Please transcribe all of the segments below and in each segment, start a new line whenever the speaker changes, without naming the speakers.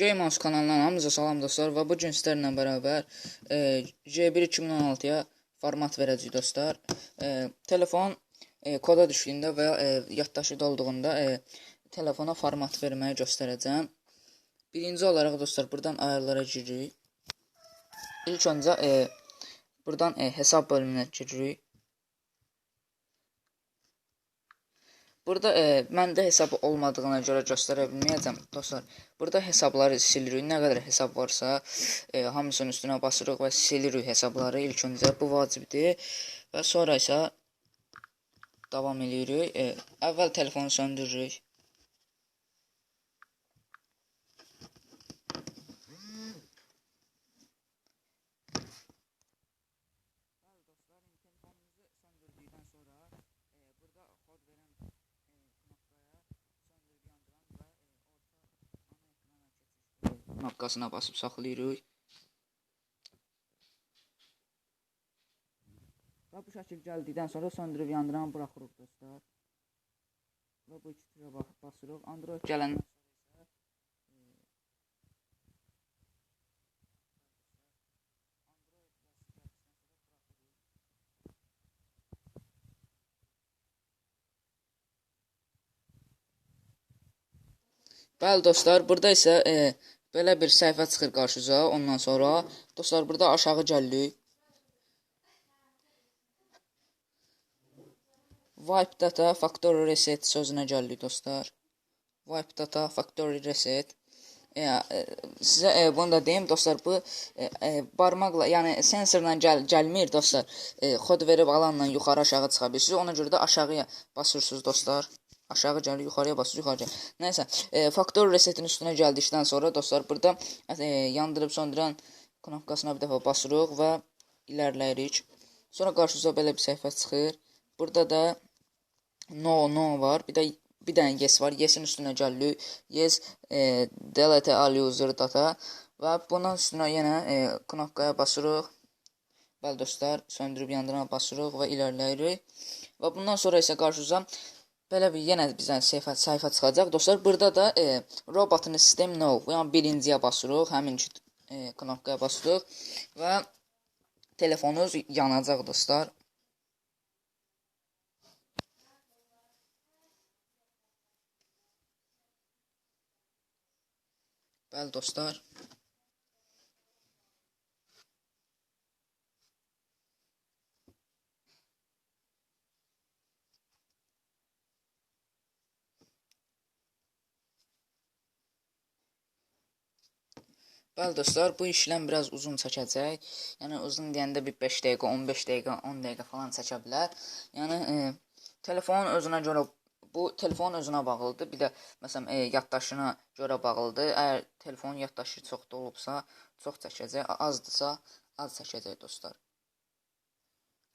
Gamers kanalından hamınıza salam dostlar və bu gün sizlərlə bərabər e, J1 2016-ya format verəcəyik dostlar. E, telefon e, koda düşdüyündə və ya e, yaddaşı dolduğunda e, telefona format verməyi göstərəcəm. Birinci olaraq dostlar buradan ayarlara giririk. İlk öncə e, buradan e, hesab bölümünə giririk. Burada e, məndə hesab olmadığına görə göstərə bilməyəcəm dostlar. Burada hesabları silirik. Nə qədər hesab varsa, e, hamısının üstünə basırıq və silirik hesabları. İlk öncə bu vacibdir və sonra isə davam eləyirik. E, əvvəl telefonu söndürürük. Knoppasına basıb saxlayırıq. Və bu şəkil gəldikdən sonra söndürüb yandıran buraxırıq dostlar. Və bu iki tuşa basırıq. Android gələndən sonra isə Bəli dostlar, burada isə e, belə bir səhifə çıxır qarşınıza. Ondan sonra dostlar burada aşağı gəlirik. Wipe data factory reset sözünə gəlirik dostlar. Wipe data factory reset. E, e, sizə e, bunu da deyim dostlar, bu e, e, barmaqla, yəni sensorla gəl gəlmir dostlar. E, kod verib alanla yuxarı aşağı çıxa bilirsiniz. Ona görə də aşağıya basırsınız dostlar. Aşağı yuxarıya basır, yuxarı gəlir. Nəysə, e, faktor resetin üstünə gəldikdən sonra dostlar burada e, yandırıb söndürən knopkasına bir dəfə basırıq və irəliləyirik. Sonra qarşınıza belə bir səhifə çıxır. Burada da no no var. Bir də bir dənə yes var. Yesin üstünə gəlirik. Yes e, delete all user data və bunun üstünə yenə e, knopkaya basırıq. Bəli dostlar, söndürüb yandırana basırıq və irəliləyirik. Və bundan sonra isə qarşınıza Belə bir yenə bizə səhifə, səhifə çıxacaq. Dostlar, burada da e, robotun sistem no, yəni birinciyə basırıq, həmin e, knopkaya basırıq və telefonunuz yanacaq dostlar. Bəli dostlar. Bəli dostlar, bu işləm biraz uzun çəkəcək. Yəni uzun deyəndə bir 5 dəqiqə, 15 dəqiqə, 10 dəqiqə falan çəkə bilər. Yəni e, telefonun özünə görə bu telefon özünə bağlıdır. Bir də məsələn e, yaddaşına görə bağlıdır. Əgər telefonun yaddaşı çox dolubsa, çox çəkəcək, azdırsa, az çəkəcək dostlar.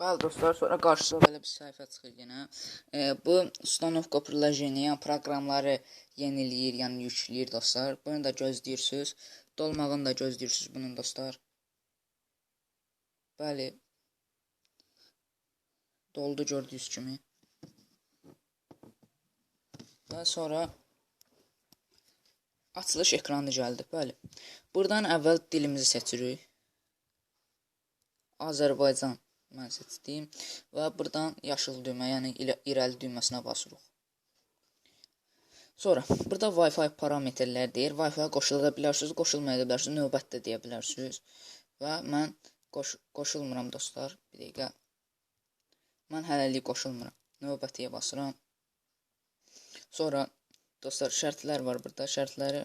Bəli dostlar, sonra qarşısına belə bir səhifə çıxır yenə. E, bu Stanovka приложение, yəni proqramları yeniləyir, yəni yükləyir dostlar. Bunu da gözləyirsiniz. Dolmağını da gözləyirsiniz bunun dostlar. Bəli. Doldu gördüyünüz kimi. Və sonra açılış ekranı gəldi. Bəli. Buradan əvvəl dilimizi seçirik. Azərbaycan mən seçdim və buradan yaşıl düymə, yəni irəli düyməsinə basırıq. Sonra burada Wi-Fi parametrləri deyir. Wi-Fi qoşula bilərsiniz, qoşulmaya da bilərsiniz, növbətdə deyə bilərsiniz. Və mən qoş qoşulmuram dostlar. Bir dəqiqə. Mən hələlik qoşulmuram. Növbətiyə basıram. Sonra dostlar şərtlər var burada. Şərtləri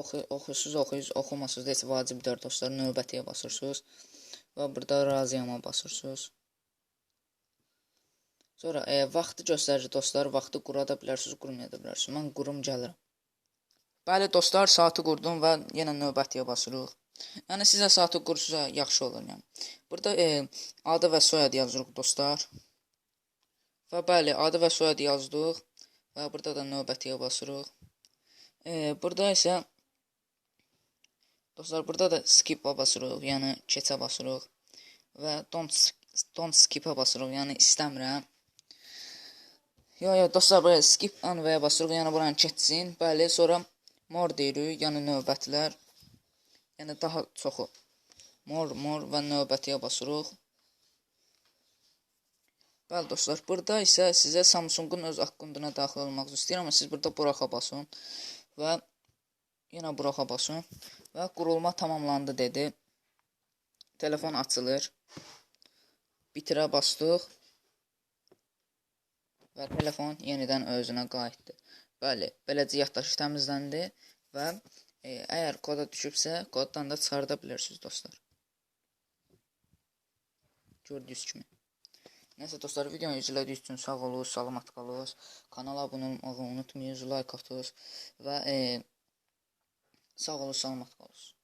oxu oxusuz oxuyuz, oxumasız heç vacibdir dostlar. Növbətiyə basırsınız və burada razıyama basırsınız. Sonra e, vaxtı göstərir dostlar. Vaxtı qura da bilərsiniz, qurmaya da bilərsiniz. Mən qurum gəlirəm. Bəli dostlar, saatı qurdum və yenə növbətiyə basırıq. Yəni sizə saatı qursuza yaxşı olur yəni. Burada e, adı və soyadı yazırıq dostlar. Və bəli, adı və soyadı yazdıq və burada da növbətiyə basırıq. E, burada isə dostlar burada da skip-a basırıq, yəni keçə basırıq və don't don't skip-a basırıq, yəni istəmirəm. Yo, yo, dostlar, buraya skip anvaya basırıq, yəni buranı keçsin. Bəli, sonra mor deyirik, yəni növbətlər. Yəni daha çoxu mor, mor və növbətiyə basırıq. Bəli dostlar, burada isə sizə Samsungun öz akkunduna daxil olmaq istəyirəm, amma siz burada buraxa basın və yenə buraxa basın və qurulma tamamlandı dedi. Telefon açılır. Bitirə bastıq və telefon yenidən özünə qayıtdı. Bəli, beləcə yaddaşı təmizləndi və e, əgər koda düşübsə, koddan da çıxarda bilərsiniz dostlar. Gördüyünüz kimi. Nəysə dostlar, videonu izlədiyiniz üçün sağ olun, salamat qalın. Kanala abunə olmağı unutmayın, like atın və e, sağ olun, salamat qalın.